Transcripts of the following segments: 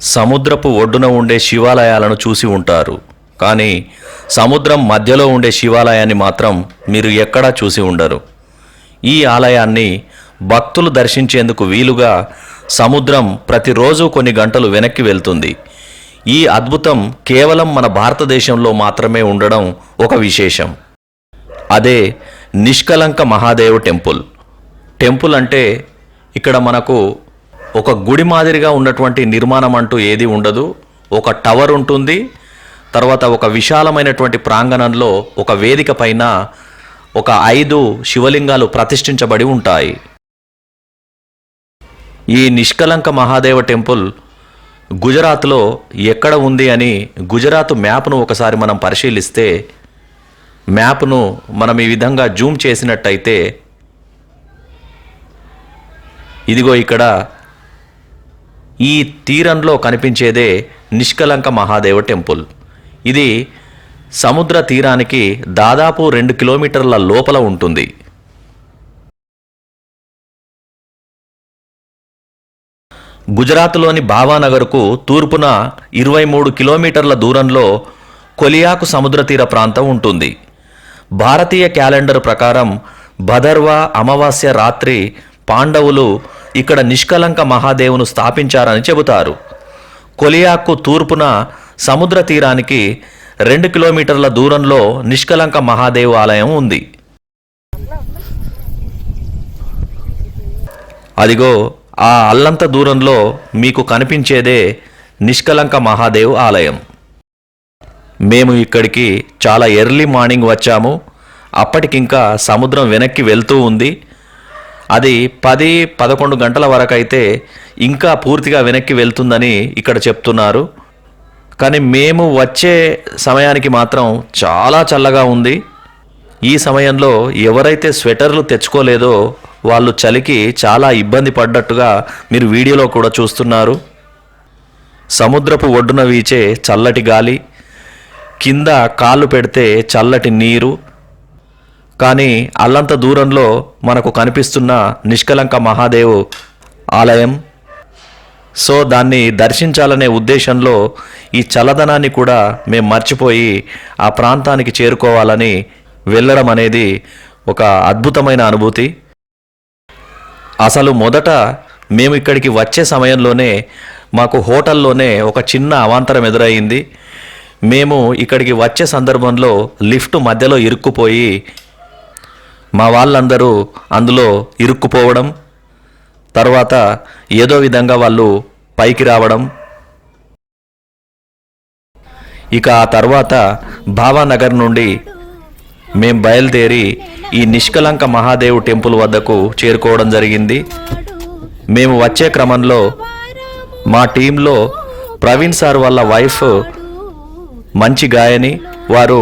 సముద్రపు ఒడ్డున ఉండే శివాలయాలను చూసి ఉంటారు. కానీ సముద్రం మధ్యలో ఉండే శివాలయాన్ని మాత్రం మీరు ఎక్కడా చూసి ఉండరు. ఈ ఆలయాన్ని భక్తులు దర్శించేందుకు వీలుగా సముద్రం ప్రతిరోజు కొన్ని గంటలు వెనక్కి వెళ్తుంది. ఈ అద్భుతం కేవలం మన భారతదేశంలో మాత్రమే ఉండడం ఒక విశేషం. అదే నిష్కలంక మహాదేవ్ టెంపుల్. టెంపుల్ అంటే ఇక్కడ మనకు ఒక గుడి మాదిరిగా ఉన్నటువంటి నిర్మాణం అంటూ ఏది ఉండదు. ఒక టవర్ ఉంటుంది. తర్వాత ఒక విశాలమైనటువంటి ప్రాంగణంలో ఒక వేదిక పైన ఒక ఐదు శివలింగాలు ప్రతిష్ఠించబడి ఉంటాయి. ఈ నిష్కలంక మహాదేవ టెంపుల్ గుజరాత్లో ఎక్కడ ఉంది అని గుజరాత్ మ్యాప్ను ఒకసారి మనం పరిశీలిస్తే మ్యాప్ను మనం ఈ విధంగా జూమ్ చేసినట్టయితే ఇదిగో ఇక్కడ ఈ తీరంలో కనిపించేదే నిష్కలంక మహాదేవ టెంపుల్. ఇది సముద్ర తీరానికి దాదాపు రెండు కిలోమీటర్ల లోపల ఉంటుంది. గుజరాత్లోని భావానగర్కు తూర్పున ఇరవై మూడు కిలోమీటర్ల దూరంలో కొలియాకు సముద్ర తీర ప్రాంతం ఉంటుంది. భారతీయ క్యాలెండర్ ప్రకారం భదర్వా అమావాస్య రాత్రి పాండవులు ఇక్కడ నిష్కలంక మహాదేవును స్థాపించారని చెబుతారు. కొలియాకు తూర్పున సముద్ర తీరానికి రెండు కిలోమీటర్ల దూరంలో నిష్కలంక మహాదేవ్ ఆలయం ఉంది. అదిగో ఆ అల్లంత దూరంలో మీకు కనిపించేదే నిష్కలంక మహాదేవ్ ఆలయం. మేము ఇక్కడికి చాలా ఎర్లీ మార్నింగ్ వచ్చాము. అప్పటికింకా సముద్రం వెనక్కి వెళ్తూ ఉంది. అది పది పదకొండు గంటల వరకు అయితే ఇంకా పూర్తిగా వెనక్కి వెళ్తుందని ఇక్కడ చెప్తున్నారు. కానీ మేము వచ్చే సమయానికి మాత్రం చాలా చల్లగా ఉంది. ఈ సమయంలో ఎవరైతే స్వెటర్లు తెచ్చుకోలేదో వాళ్ళు చలికి చాలా ఇబ్బంది పడ్డట్టుగా మీరు వీడియోలో కూడా చూస్తున్నారు. సముద్రపు ఒడ్డున వీచే చల్లటి గాలి కింద కాళ్ళు పెడితే చల్లటి నీరు కానీ అల్లంత దూరంలో మనకు కనిపిస్తున్న నిష్కలంక మహాదేవ్ ఆలయం. సో దాన్ని దర్శించాలనే ఉద్దేశంలో ఈ చల్లదనాన్ని కూడా మేము మర్చిపోయి ఆ ప్రాంతానికి చేరుకోవాలని వెళ్ళడం అనేది ఒక అద్భుతమైన అనుభూతి. అసలు మొదట మేము ఇక్కడికి వచ్చే సమయంలోనే మాకు హోటల్లోనే ఒక చిన్న అవాంతరం ఎదురయ్యింది మేము ఇక్కడికి వచ్చే సందర్భంలో లిఫ్ట్ మధ్యలో ఇరుక్కుపోయి మా వాళ్ళందరూ అందులో ఇరుక్కుపోవడం తర్వాత ఏదో విధంగా వాళ్ళు పైకి రావడం. ఇక ఆ తర్వాత భావానగర్ నుండి మేం బయలుదేరి ఈ నిష్కలంక మహాదేవ్ టెంపుల్ వద్దకు చేరుకోవడం జరిగింది. మేము వచ్చే క్రమంలో మా టీంలో ప్రవీణ్ సార్ వాళ్ళ వైఫ్ మంచి గాయని వారు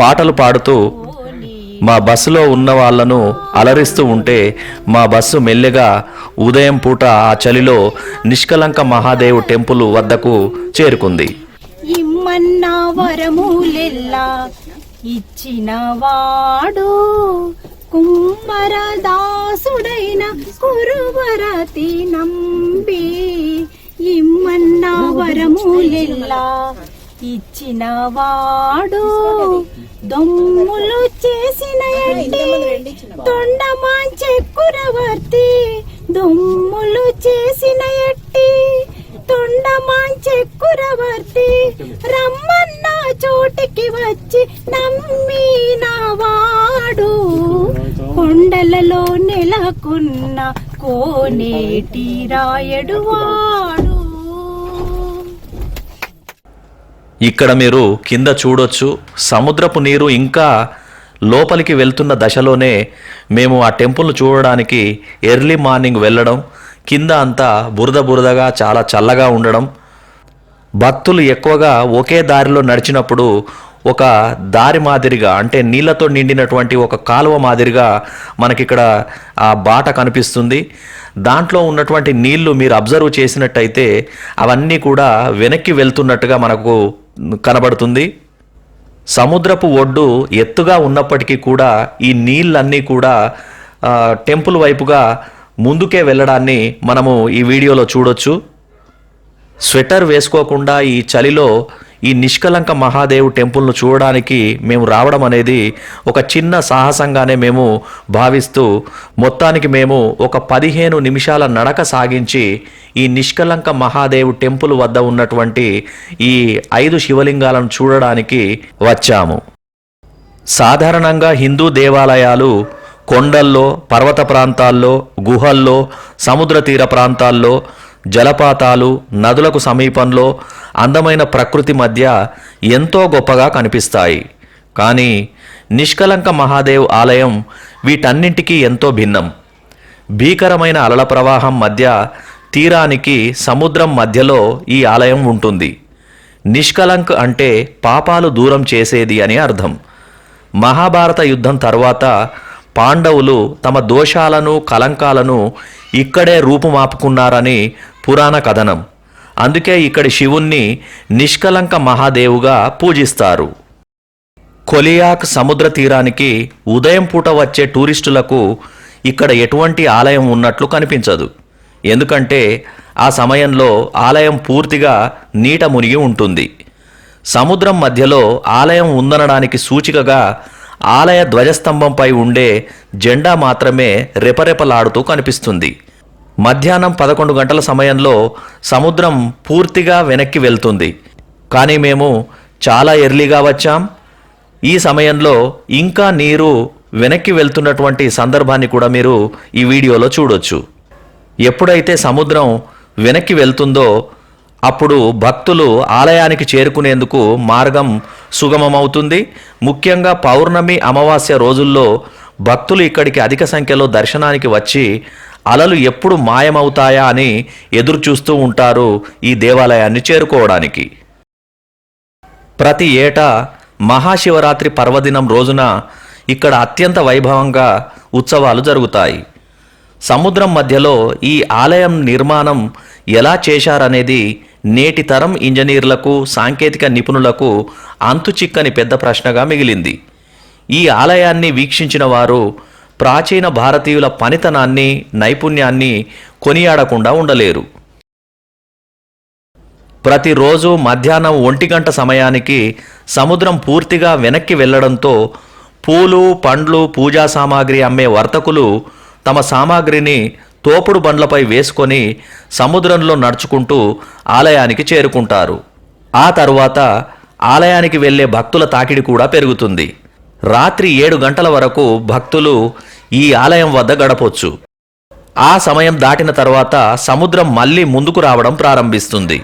పాటలు పాడుతూ మా బస్సులో ఉన్న వాళ్ళను అలరిస్తూ ఉంటే మా బస్సు మెల్లగా ఉదయం పూట ఆ చలిలో నిష్కలంక మహాదేవ్ టెంపుల్ వద్దకు చేరుకుంది. ఇమ్మన్న ఇచ్చిన వాడు కుమ్మరదాసుడైన కురువరతి నంబి. ఇమ్మన్న వరములెల్లా ఇచ్చిన వాడు దొమ్ములు చేసిన ఎట్టి తొండమాంచె దొమ్ములు చేసిన ఎట్టి తొండ మాంచెక్కురవర్తి రమ్మన్న చోటికి వచ్చి నమ్మినవాడు కొండలలో నెలకొన్న కోనేటి రాయడువా ఇక్కడ మీరు కింద చూడొచ్చు. సముద్రపు నీరు ఇంకా లోపలికి వెళ్తున్న దశలోనే మేము ఆ టెంపుల్ను చూడడానికి ఎర్లీ మార్నింగ్ వెళ్ళడం కింద అంతా బురద బురదగా చాలా చల్లగా ఉండడం. భక్తులు ఎక్కువగా ఒకే దారిలో నడిచినప్పుడు ఒక దారి మాదిరిగా అంటే నీళ్ళతో నిండినటువంటి ఒక కాలువ మాదిరిగా మనకిక్కడ ఆ బాట కనిపిస్తుంది. దాంట్లో ఉన్నటువంటి నీళ్ళు మీరు అబ్జర్వ్ చేసినట్టయితే అవన్నీ కూడా వెనక్కి వెళ్తున్నట్టుగా మనకు కనబడుతుంది. సముద్రపు ఒడ్డు ఎత్తుగా ఉన్నప్పటికీ కూడా ఈ నీళ్ళన్నీ కూడా టెంపుల్ వైపుగా ముందుకే వెళ్ళడాన్ని మనము ఈ వీడియోలో చూడొచ్చు. స్వెటర్ వేసుకోకుండా ఈ చలిలో ఈ నిష్కలంక మహాదేవ్ టెంపుల్ను చూడడానికి మేము రావడం అనేది ఒక చిన్న సాహసంగానే మేము భావిస్తూ మొత్తానికి మేము ఒక పదిహేను నిమిషాల నడక సాగించి ఈ నిష్కలంక మహాదేవ్ టెంపుల్ వద్ద ఉన్నటువంటి ఈ ఐదు శివలింగాలను చూడడానికి వచ్చాము. సాధారణంగా హిందూ దేవాలయాలు కొండల్లో పర్వత ప్రాంతాల్లో గుహల్లో సముద్ర తీర ప్రాంతాల్లో జలపాతాలు నదులకు సమీపంలో అందమైన ప్రకృతి మధ్య ఎంతో గొప్పగా కనిపిస్తాయి. కానీ నిష్కలంక మహాదేవ్ ఆలయం వీటన్నింటికీ ఎంతో భిన్నం. భీకరమైన అలల ప్రవాహం మధ్య తీరానికి సముద్రం మధ్యలో ఈ ఆలయం ఉంటుంది. నిష్కలంక్ అంటే పాపాలు దూరం చేసేది అని అర్థం. మహాభారత యుద్ధం తర్వాత పాండవులు తమ దోషాలను కలంకాలను ఇక్కడే రూపుమాపుకున్నారని పురాణ కథనం. అందుకే ఇక్కడి శివుణ్ణి నిష్కలంక మహాదేవుగా పూజిస్తారు. కొలియాక్ సముద్ర తీరానికి ఉదయం పూట వచ్చే టూరిస్టులకు ఇక్కడ ఎటువంటి ఆలయం ఉన్నట్లు కనిపించదు. ఎందుకంటే ఆ సమయంలో ఆలయం పూర్తిగా నీట మునిగి ఉంటుంది. సముద్రం మధ్యలో ఆలయం ఉందనడానికి సూచికగా ఆలయ ధ్వజస్తంభంపై ఉండే జెండా మాత్రమే రెపరెపలాడుతూ కనిపిస్తుంది. మధ్యాహ్నం పదకొండు గంటల సమయంలో సముద్రం పూర్తిగా వెనక్కి వెళ్తుంది. కానీ మేము చాలా ఎర్లీగా వచ్చాం. ఈ సమయంలో ఇంకా నీరు వెనక్కి వెళ్తున్నటువంటి సందర్భాన్ని కూడా మీరు ఈ వీడియోలో చూడొచ్చు. ఎప్పుడైతే సముద్రం వెనక్కి వెళ్తుందో అప్పుడు భక్తులు ఆలయానికి చేరుకునేందుకు మార్గం సుగమమవుతుంది. ముఖ్యంగా పౌర్ణమి అమావాస్య రోజుల్లో భక్తులు ఇక్కడికి అధిక సంఖ్యలో దర్శనానికి వచ్చి అలలు ఎప్పుడు మాయమవుతాయా అని ఎదురు చూస్తూ ఉంటారు ఈ దేవాలయాన్ని చేరుకోవడానికి. ప్రతి ఏటా మహాశివరాత్రి పర్వదినం రోజున ఇక్కడ అత్యంత వైభవంగా ఉత్సవాలు జరుగుతాయి. సముద్రం మధ్యలో ఈ ఆలయం నిర్మాణం ఎలా చేశారనేది నేటి తరం ఇంజనీర్లకు సాంకేతిక నిపుణులకు అంతుచిక్కని పెద్ద ప్రశ్నగా మిగిలింది. ఈ ఆలయాన్ని వీక్షించిన వారు ప్రాచీన భారతీయుల పనితనాన్ని నైపుణ్యాన్ని కొనియాడకుండా ఉండలేరు. ప్రతిరోజు మధ్యాహ్నం ఒంటి గంట సమయానికి సముద్రం పూర్తిగా వెనక్కి వెళ్ళడంతో పూలు పండ్లు పూజా సామాగ్రి అమ్మే వర్తకులు తమ సామాగ్రిని తోపుడు బండ్లపై వేసుకొని సముద్రంలో నడుచుకుంటూ ఆలయానికి చేరుకుంటారు. ఆ తరువాత ఆలయానికి వెళ్ళే భక్తుల తాకిడి కూడా పెరుగుతుంది. రాత్రి ఏడు గంటల వరకు భక్తులు ఈ ఆలయం వద్ద గడపొచ్చు. ఆ సమయం దాటిన తర్వాత సముద్రం మళ్ళీ ముందుకు రావడం ప్రారంభిస్తుంది.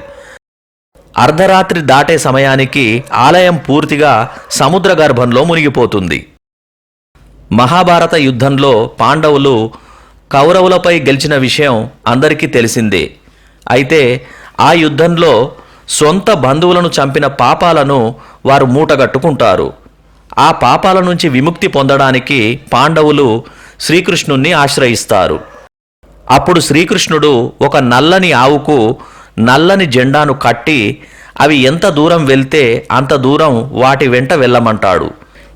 అర్ధరాత్రి దాటే సమయానికి ఆలయం పూర్తిగా సముద్ర గర్భంలో మునిగిపోతుంది. మహాభారత యుద్ధంలో పాండవులు కౌరవులపై గెలిచిన విషయం అందరికీ తెలిసిందే. అయితే ఆ యుద్ధంలో సొంత బంధువులను చంపిన పాపాలను వారు మూటగట్టుకుంటారు. ఆ పాపాల నుంచి విముక్తి పొందడానికి పాండవులు శ్రీకృష్ణుణ్ణి ఆశ్రయిస్తారు. అప్పుడు శ్రీకృష్ణుడు ఒక నల్లని ఆవుకు నల్లని జెండాను కట్టి అవి ఎంత దూరం వెళ్తే అంత దూరం వాటి వెంట వెళ్ళమంటాడు.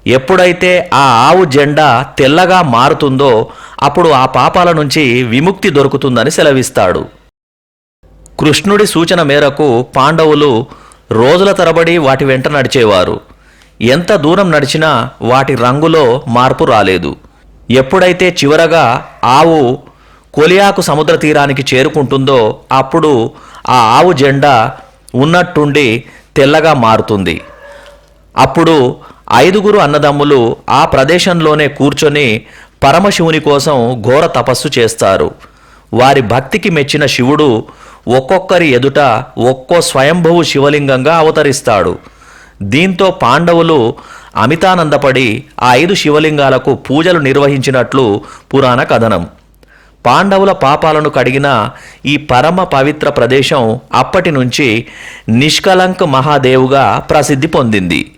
ఎప్పుడైతే ఆ ఆవు జెండా తెల్లగా మారుతుందో అప్పుడు ఆ పాపాల నుంచి విముక్తి దొరుకుతుందని సెలవిస్తాడు. కృష్ణుడి సూచన మేరకు పాండవులు రోజుల తరబడి వాటి వెంట నడిచేవారు. ఎంత దూరం నడిచినా వాటి రంగులో మార్పు రాలేదు. ఎప్పుడైతే చివరగా ఆవు కొలియాకు సముద్ర తీరానికి చేరుకుంటుందో అప్పుడు ఆ ఆవు జెండా ఉన్నట్టుండి తెల్లగా మారుతుంది. అప్పుడు ఐదుగురు అన్నదమ్ములు ఆ ప్రదేశంలోనే కూర్చొని పరమశివుని కోసం ఘోర తపస్సు చేస్తారు. వారి భక్తికి మెచ్చిన శివుడు ఒక్కొక్కరి ఎదుట ఒక్కో స్వయంభువు శివలింగంగా అవతరిస్తాడు. దీంతో పాండవులు అమితానందపడి ఆ ఐదు శివలింగాలకు పూజలు నిర్వహించినట్లు పురాణ కథనం. పాండవుల పాపాలను కడిగిన ఈ పరమ పవిత్ర ప్రదేశం అప్పటి నుంచి నిష్కలంక్ మహాదేవుగా ప్రసిద్ధి పొందింది.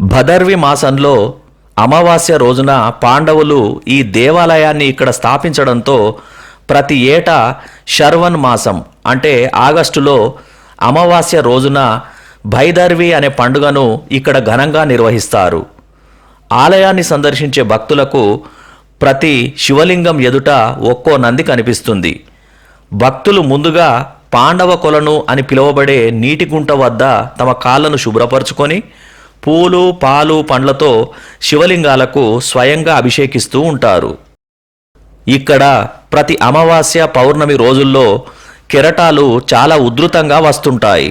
భదర్వి మాసంలో అమావాస్య రోజున పాండవులు ఈ దేవాలయాన్ని ఇక్కడ స్థాపించడంతో ప్రతి ఏటా శర్వన్ మాసం అంటే ఆగస్టులో అమావాస్య రోజున భైదర్వి అనే పండుగను ఇక్కడ ఘనంగా నిర్వహిస్తారు. ఆలయాన్ని సందర్శించే భక్తులకు ప్రతి శివలింగం ఎదుట ఒక్కో నంది కనిపిస్తుంది. భక్తులు ముందుగా పాండవ కొలను అని పిలువబడే నీటి గుంట వద్ద తమ కాళ్ళను శుభ్రపరచుకొని పూలు పాలు పండ్లతో శివలింగాలకు స్వయంగా అభిషేకిస్తూ ఉంటారు. ఇక్కడ ప్రతి అమావాస్య పౌర్ణమి రోజుల్లో కెరటాలు చాలా ఉధృతంగా వస్తుంటాయి.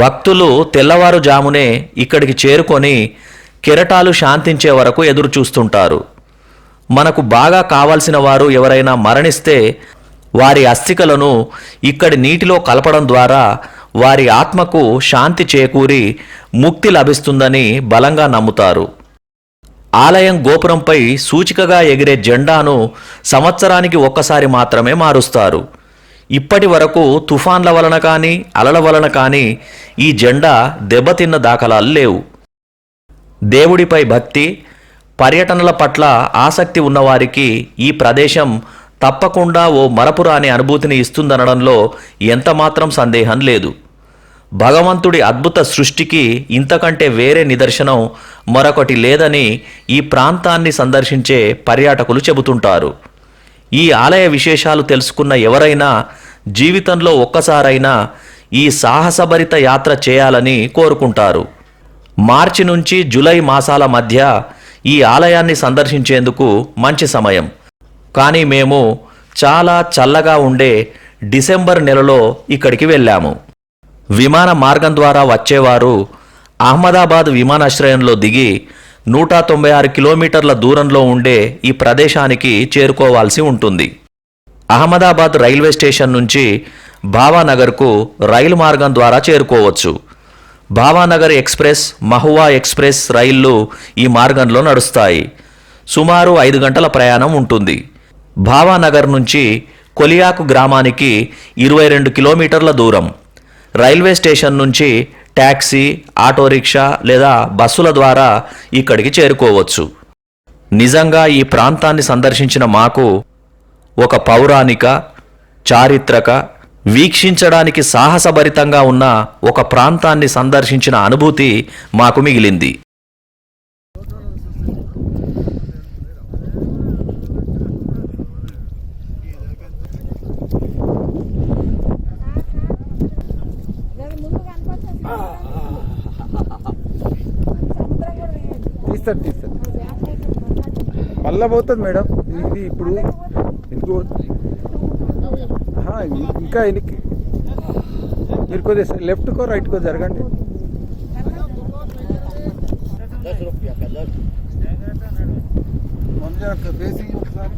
భక్తులు తెల్లవారుజామునే ఇక్కడికి చేరుకొని కెరటాలు శాంతించే వరకు ఎదురు చూస్తుంటారు మనకు బాగా కావాల్సిన వారు ఎవరైనా మరణిస్తే వారి అస్థికలను ఇక్కడి నీటిలో కలపడం ద్వారా వారి ఆత్మకు శాంతి చేకూరి ముక్తి లభిస్తుందని బలంగా నమ్ముతారు. ఆలయం గోపురంపై సూచికగా ఎగిరే జెండాను సంవత్సరానికి ఒక్కసారి మాత్రమే మారుస్తారు. ఇప్పటి వరకు తుఫాన్ల వలన కానీ అలల వలన కానీ ఈ జెండా దెబ్బతిన్న దాఖలాలు లేవు. దేవుడిపై భక్తి పర్యటనల పట్ల ఆసక్తి ఉన్నవారికి ఈ ప్రదేశం తప్పకుండా ఓ మరపురాని అనుభూతిని ఇస్తుందనడంలో ఎంతమాత్రం సందేహం లేదు. భగవంతుడి అద్భుత సృష్టికి ఇంతకంటే వేరే నిదర్శనం మరొకటి లేదని ఈ ప్రాంతాన్ని సందర్శించే పర్యాటకులు చెబుతుంటారు. ఈ ఆలయ విశేషాలు తెలుసుకున్న ఎవరైనా జీవితంలో ఒక్కసారైనా ఈ సాహసభరిత యాత్ర చేయాలని కోరుకుంటారు. మార్చి నుంచి జూలై మాసాల మధ్య ఈ ఆలయాన్ని సందర్శించేందుకు మంచి సమయం. కానీ మేము చాలా చల్లగా ఉండే డిసెంబర్ నెలలో ఇక్కడికి వెళ్ళాము. విమాన మార్గం ద్వారా వచ్చేవారు అహ్మదాబాద్ విమానాశ్రయంలో దిగి నూట తొంభై ఆరు కిలోమీటర్ల దూరంలో ఉండే ఈ ప్రదేశానికి చేరుకోవాల్సి ఉంటుంది. అహ్మదాబాద్ రైల్వే స్టేషన్ నుంచి భావానగర్కు రైలు మార్గం ద్వారా చేరుకోవచ్చు. భావానగర్ ఎక్స్ప్రెస్ మహువా ఎక్స్ప్రెస్ రైళ్ళు ఈ మార్గంలో నడుస్తాయి. సుమారు ఐదు గంటల ప్రయాణం ఉంటుంది. భావానగర్ నుంచి కొలియాకు గ్రామానికి ఇరవై రెండు కిలోమీటర్ల దూరం. రైల్వే స్టేషన్ నుంచి ట్యాక్సీ ఆటో రిక్షా లేదా బస్సుల ద్వారా ఇక్కడికి చేరుకోవచ్చు. నిజంగా ఈ ప్రాంతాన్ని సందర్శించిన మాకు ఒక పౌరాణిక చారిత్రక వీక్షించడానికి సాహసభరితంగా ఉన్న ఒక ప్రాంతాన్ని సందర్శించిన అనుభూతి మాకు మిగిలింది. తీస్తాడు తీస్తాడు మళ్ళా పోతుంది మేడం. ఇది ఇప్పుడు ఎందుకు ఇంకా ఎనికి మీరు కొద్దిగా లెఫ్ట్కో రైట్కో జరగండి. బేసింగ్ ఒకసారి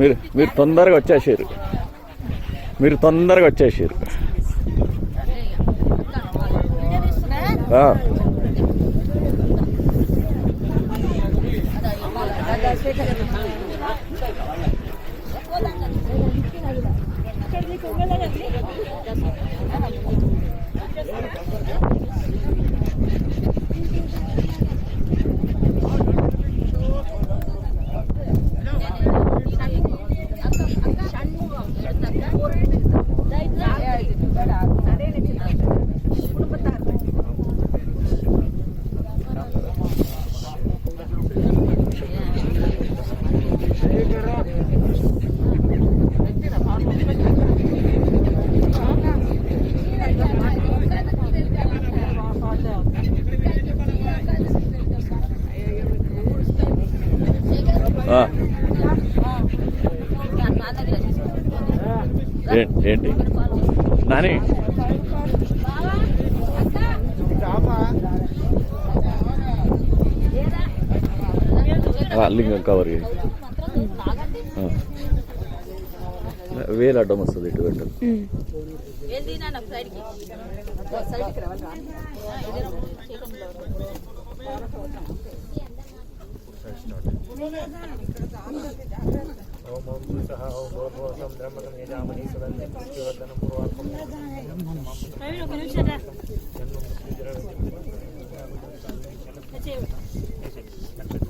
మీరు మీరు తొందరగా వచ్చేసారు. మీరు తొందరగా వచ్చేసారు. కవర్ చేసి వేలు అడ్డం వస్తుంది ఇటు వెంట. ఒక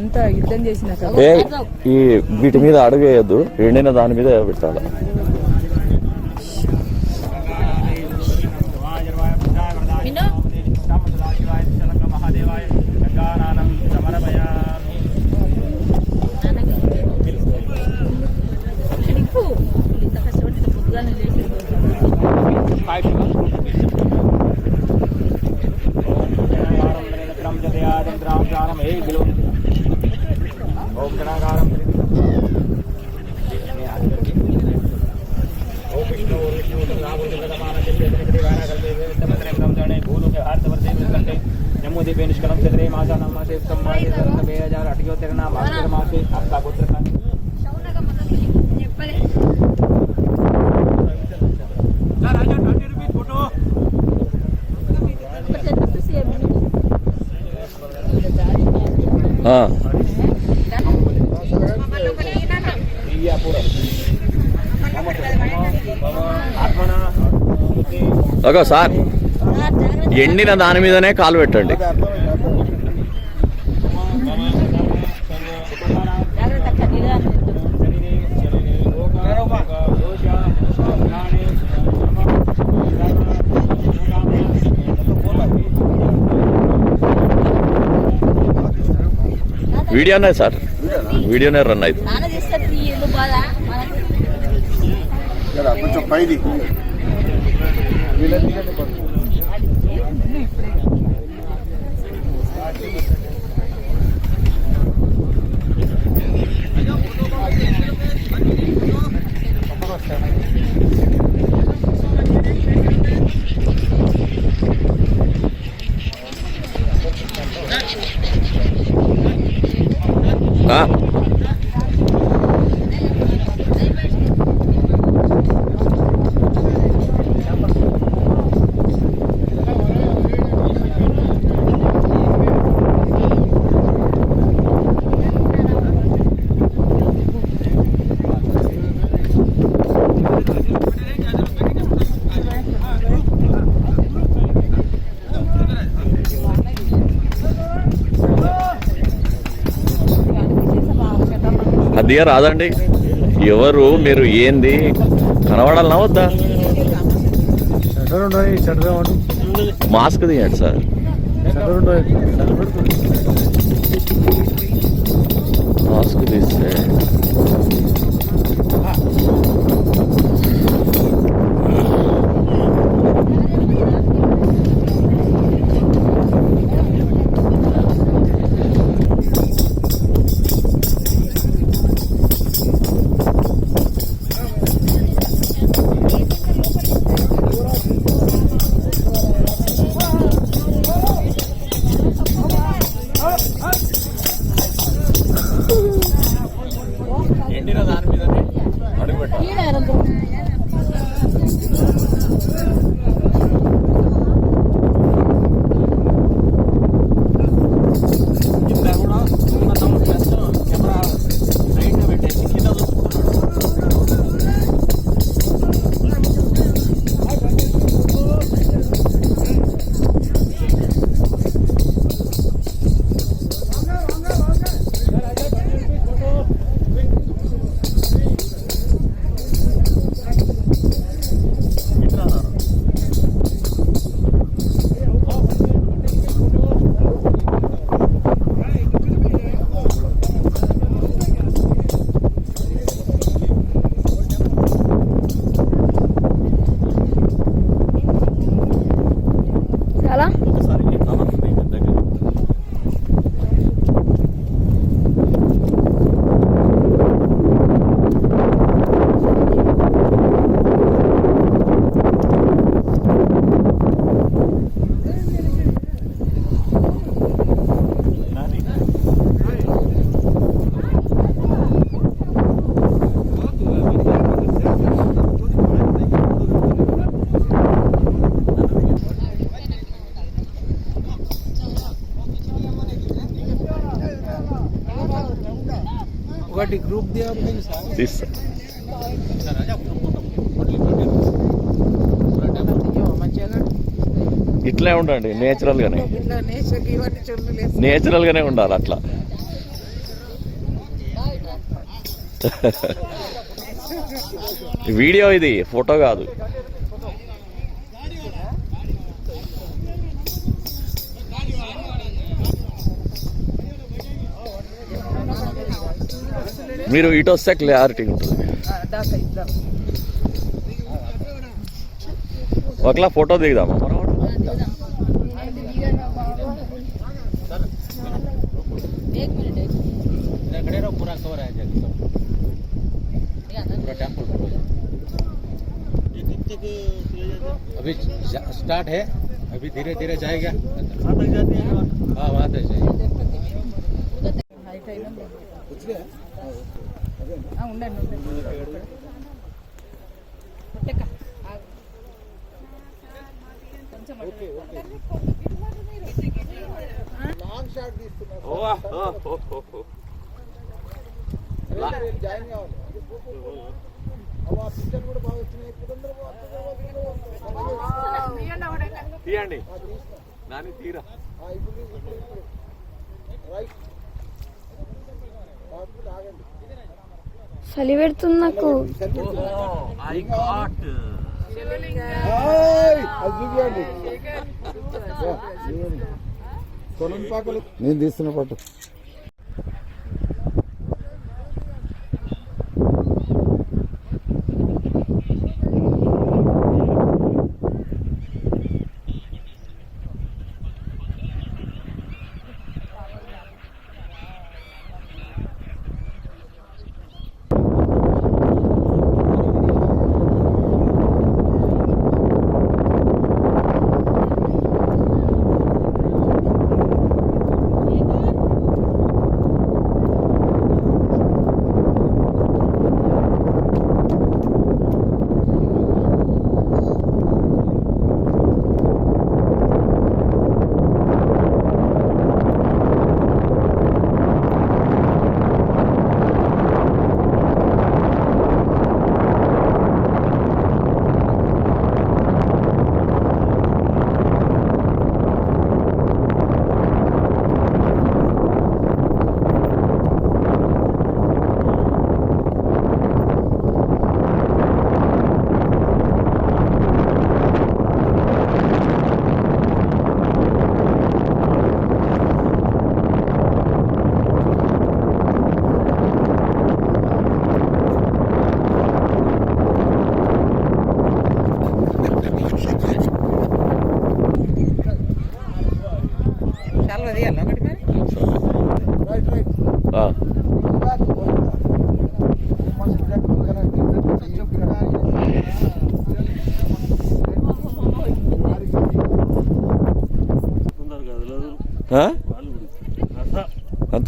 అంతా యుద్ధం చేసినాక ఏ ఈ వీటి మీద అడుగేయద్దు. ఎండిన దాని మీద పెట్టాలి? అగో సార్ ఎండిన దాని మీదనే కాలు పెట్టండి. వీడియోనే సార్. వీడియోనే రన్ అయితే. కొంచెం పైది. కొద్దిగా రాదండి. ఎవరు మీరు ఏంది? కనబడాలనా వద్దా? మాస్క్ తీయండి సార్. మాస్క్ తీస్తే ఎండిన దాని మీదనే అడుగు ఒకటి గ్రూప్ తీస్తా. మంచిగా ఇట్లే ఉండండి నేచురల్ గానే. నేచురల్ గానే ఉండాలి అట్లా. వీడియో ఇది ఫోటో కాదు. మీరు ఇటు వస్తే క్లారిటీ ఉంటుంది దాకా ఇద్దాం ఒకలా ఫోటో దిగుదామా మనం पूरा कवर है जगह पूरा टेम्पल अभी स्टार्ट है अभी धीरे धीरे जाएगा हाँ वहाँ तक जाएगा హైట్ అయినా ఆ, ఉండండి తీయండి. నాని తీరా. చలి పెడుతుంది నాకు నేను తీస్తున్న పట్టు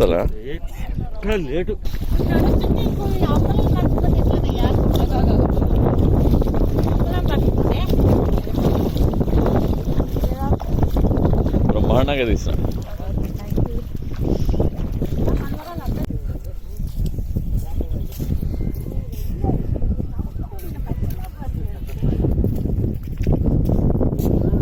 ಕೊಡ್ತಾರಾ ಲೇಟು ಬ್ರಹ್ಮಾಂಡ ಆಗದೆ